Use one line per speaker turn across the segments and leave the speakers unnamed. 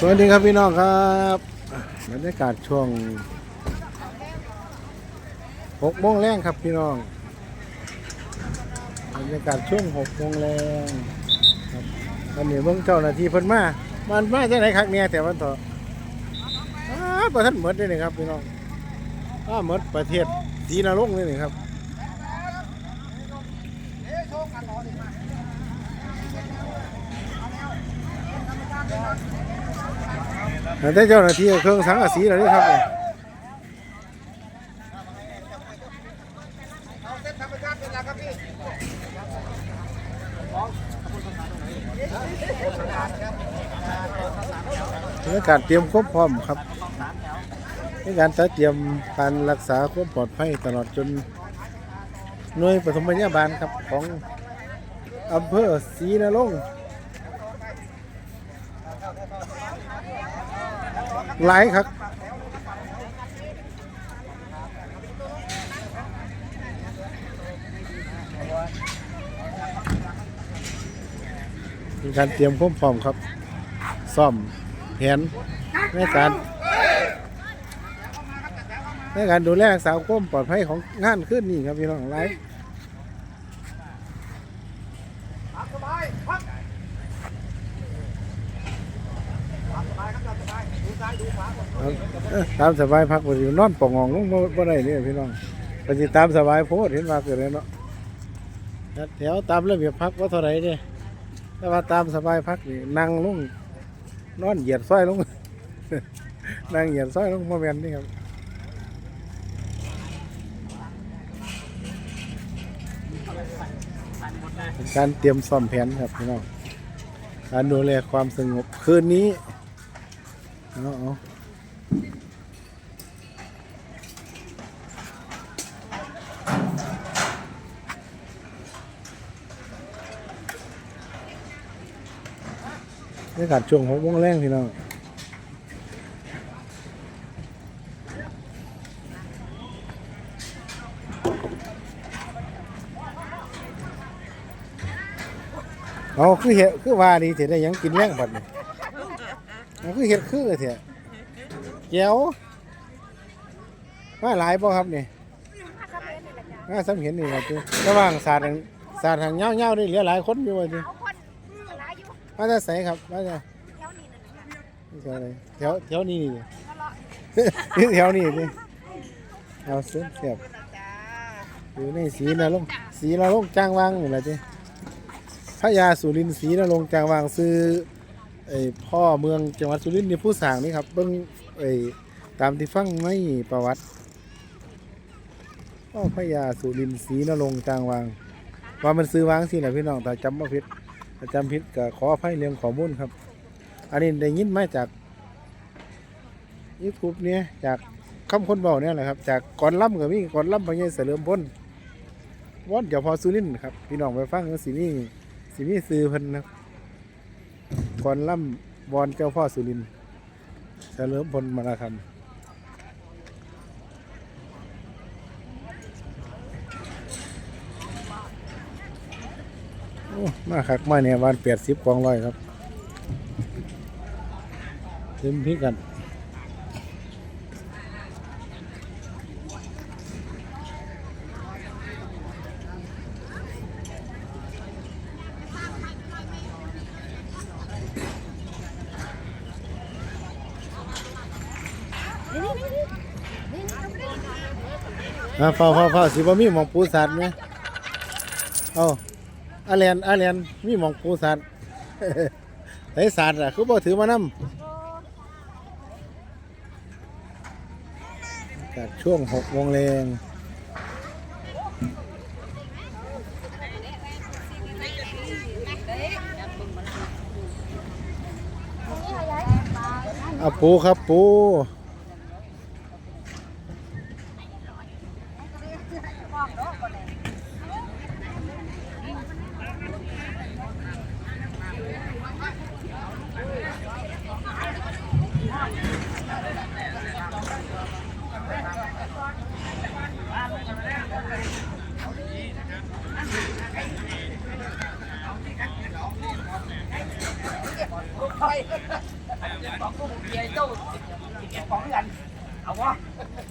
สวัสดีครับพี่น้องครับบรรยากาศช่วงหกโมงแรงครับพี่น้องบรรยากาศช่วงหกโมงแรงครับวันนี้เบิ่งเจ้าหน้าที่เพิ่นมามันมาจากไหนครับเนี่ยแต่วันต่ออ้าประเทันหมดเลยนี่ครับพี่น้องอ้าหมดประเทศสีนรกเลยนี่ครับ แต่เจ้าหน้าที่เครื่องสังกะสีแล้วนี่ครับเนี่ยในการเตรียมควบพร้อมครับในการจัดเตรียมการรักษาความปลอดภัยตลอดจนหน่วยปฐมพยาบาลครับของอำเภอศรีนรงค์ หลายครับมีการเตรียมความพร้อมครับ ซ่อมแผนในการในการดูแลรักษาความปลอดภัยของงานขึ้นนี่ครับพี่น้องไลฟ์รับเอ้อ ตามสบายพักบ่อยู่นอนปองงองลงบ่บ่ได้เนี่ยพี่น้องปฏิตามสบายโพดเห็นว่าเกิดแล้วเนาะแถวตามระเบียบพักว่าเท่าไรเนี่ยแต่ว่าตามสบายพักนี่นั่งลงนอนเหยียดส้อยลงนั่งเหยียดส้อยลงมาแมนนี่ครับการเตรียมซ่อมแผนครับพี่น้องการดูแลความสงบคืนนี้ เอาเอาบรรยากาศช่วงหกโมงแรงพี่น้องเอาคือเห็ดคือว่าดีเถอะได้ยังกินแรงบัดนี่ เอาคือเห็ดคือเถอะแก้วว่าหลายป่ะครับนี่น่าสำเห็นนี่ครับระหว่างศาสตร์ศาสตร์ทางเงาๆนี่เหลือหลายคนอยู่ว่าจี
เอาคนหลายอยู่
มาจะใส่ครับมาจะ
แถวนี้นั่นน่ะ
แถวไหนแถวแถวนี้นี่
ทะเลาะ
นี่แถวนี้นี่เอาเส้นเสียบอยู่ในสีนรงค์สีนรงค์จ้างวางนี่แหละจีพระยาสุรินทร์ศรีนรงค์จ้างวางซื้อ ไอ้พ่อเมืองจังหวัดสุรินทร์นี่ผู้สร้างนี่ครับเบิ่งไอ้ตามที่ฟังในประวัติพ่อพระยาสุรินทร์ศรีนรงค์จ้างวาง ว่ามันซื้อวางสิหนะพี่น้องแต่จำบ่ผิดถ้าจำผิดก็ขออภัยเรื่องข้อมูลครับ อันนี้ได้ยินมาจากยูทูบเนี่ยจากคำคนเบาเนี่ยแหละครับ จากก่อนล่ำกับมี่ก่อนล่ำพญายเสริมพ้นวอนเดี๋ยวพอสุรินทร์ครับ พี่น้องไปฟังกันสิมีสิมีซื้อเพิ่นนะครับ ก่อนล่ำวอนเจ้าพ่อสุรินเฉลิมพลมาราคำโอ้มาคักมาเนี่ยวันแปดสิบกองร้อยครับเต็มพิกัน อ่าฟ้าฟ้าฟ้าสิบ่มีหมองปูสัตว์ไหมเอาอาเลียนอาเลียนมีหมองปูสัตว์ ไอ้สัตว์อะคือบ่ถือมานำจากช่วงหกโมงแรงอะปูครับปู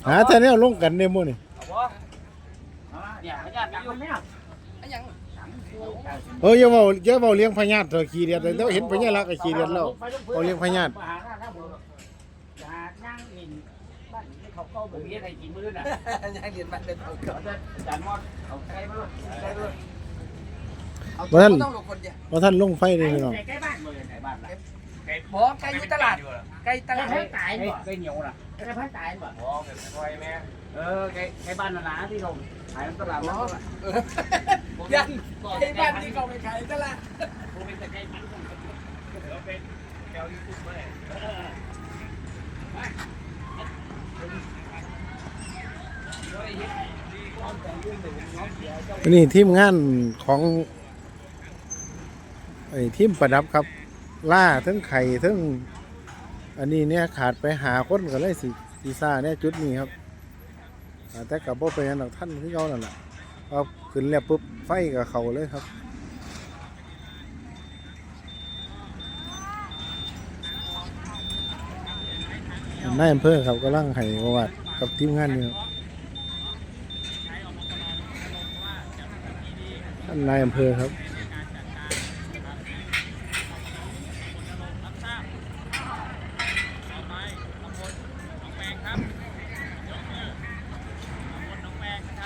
หาแต่แนวลงกันเนี่
ยมื้อนี่
เอออย่าเว้าอย่าเว้าเลี้ยงพญาติเถอะขี้เดียดแล้วเห็นพญาลักษณ์ก็ขี้เดียดแล้วเอาเลี้ยงพญาติ
มาหาหน้าหน้าบุญอย่านั่งกินบ้านที่เขาเข้าบุญเรียนให้กินมื้อน่ะ
ยังเรียนบ้านเดินเอาก่อน
อาจารย์มอดเอาใกล้มาลูกใกล้มาลูก
เอา
บ่ทัน
ต้องลงคนเดียว
ว่าท่านลงไฟเลยพี่น้อง
ใกล้บ้านเลยใกล้บ้านละ
บอกไก่อยู่ตลาดไก่ต
ใกล้
ลาด
พันตายบ่ใกล้เหนียวน่ะใกล้พันตายบ่อ๋อเป็นค่อยแม่เออใกล้ใกล้บ้านนาที่เรา ขายตลาดแล้ว
ยันไก่บ้านที่เขาไปขายตลาด
นี่ทีมงานของไอ้ทีมประดับครับ ล่าทั้งไข่ทั้งอันนี้เนี่ยขาดไปหาคนก็เลยสิซีซ่าเนี่ยจุดนี้ครับอ่า แต่กับบ่เป็นหยักท่านที่เขานั่นแหละพอขึ้นแล้วปุ๊บไฟกับเขาเลยครับนายอำเภอครับก็ร่างไห้ประวัติกับทีมงานนี่ครับท่า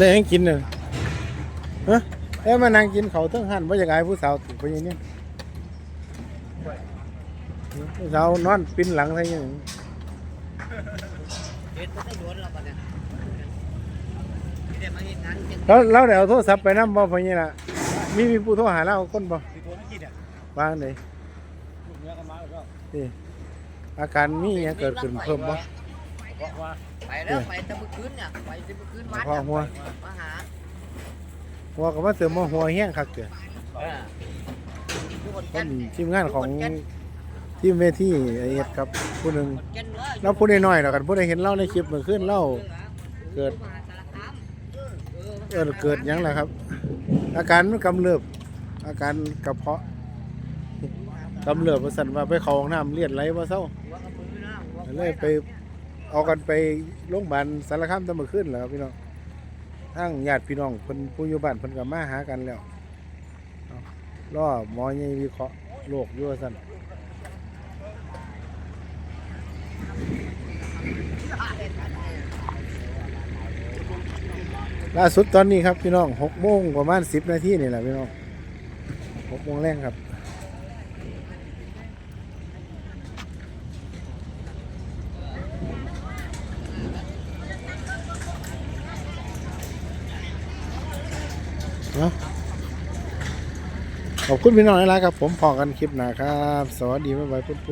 เลยให้กินเลยฮะเอ้ยมานั่งกินเขาเทั้งหันว่าจะกไอายผู้สาวถึงไปยังเนี้ผู้สาวนอนปิ้นหลังใช่ยัง
เห็นไม่ได้โดนเราปะเนี่ยเดี๋ยวมาเห็นงานเห็น
แล้วแล้วเดี๋ยวโทรศัพท์ไปนั่บ่พอนี้ล่ะมีมีผู้โทรหาเราคนบ่วางเลยนี่อาการมีหยังเกิดขึ้นเพิ่มบ่
ไปแล้วไปแต่เมื่อคืนเนี่ยไปแต่เมื่อคืนวัน
พ่อหัว
มาหา
หัวก็มาเสริมมาหัวแห้งคักเกิด
ทุกคน
เป็
แก่
น
น
ทีมงานของทีมเวทีไอเอ็ดครับผู้หนึ่ง
แก่นเลย
เราพูดน้อยๆแล้วกันพูดได้เห็นเล่าในคลิปเมื่อคืนเล่าเกิดเออเกิดหยังไงครับ อาการมันกำเริบอาการกระเพาะกำเริบว่าสันว่าไปเข้าห้องน้ำเลียดไหลว่าเศร้าเลยไป เอากันไปโรงพยาบาลสารคามตะมื่อคืนแล้วครับพี่น้องทั้งญาติพี่น้องเพิ่นผู้อยู่บ้านเพิ่นก็มาหากันแล้วเอาล่อหมอใหญ่วิเคราะห์โรคอยู่ว่าซั่นล่าสุดตอนนี้ครับพี่น้องหกโมงประมาณสิบนาทีนี่แหละพี่น้องหกโมงแรงครับ ขอบคุณพี่น้องหลายๆครับ ผมพอกันคลิปหนาครับ สวัสดีบ๊ายบายพุทธ